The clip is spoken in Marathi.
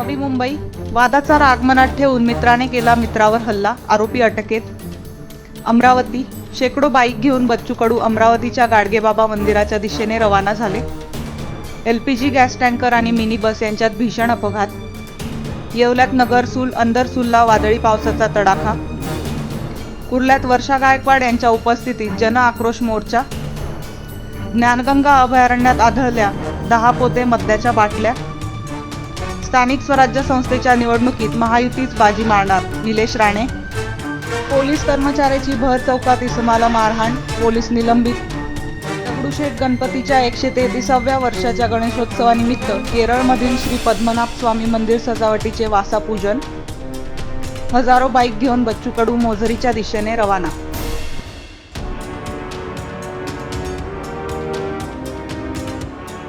नवी मुंबई? वादाचा राग मनात ठेवून मित्राने केला मित्रावर हल्ला आरोपी अटकेत. अमरावती शेकडो बाईक घेऊन बच्चू कडू अमरावतीच्या गाडगेबाबा मंदिराच्या दिशेने रवाना झाले. L P G gas tanker आणि मिनी बस यांच्यात भीषण अपघात. येवल्यात नगरसूल अंदरसूलला वादळी पावसाचा तडाखा. कुर्ल्यात वर्षा गायकवाड यांच्या उपस्थितीत जन आक्रोश मोर्चा. ज्ञानगंगा अभयारण्यात आढळल्या दहा पोते मद्याच्या बाटल्या. स्थानिक स्वराज्य संस्थेच्या निवडणुकीत महायुतीच बाजी मारणार निलेश राणे. पोलीस कर्मचाऱ्याची भर चौकात इसमाला मारहाण पोलीस निलंबित. दगडूशेठ गणपतीच्या एकशे तेहतीसाव्या वर्षाच्या गणेशोत्सवानिमित्त केरळमधील श्री पद्मनाभ स्वामी मंदिर सजावटीचे वासापूजन. हजारो बाईक घेऊन बच्चू कडू मोझरीच्या दिशेने रवाना.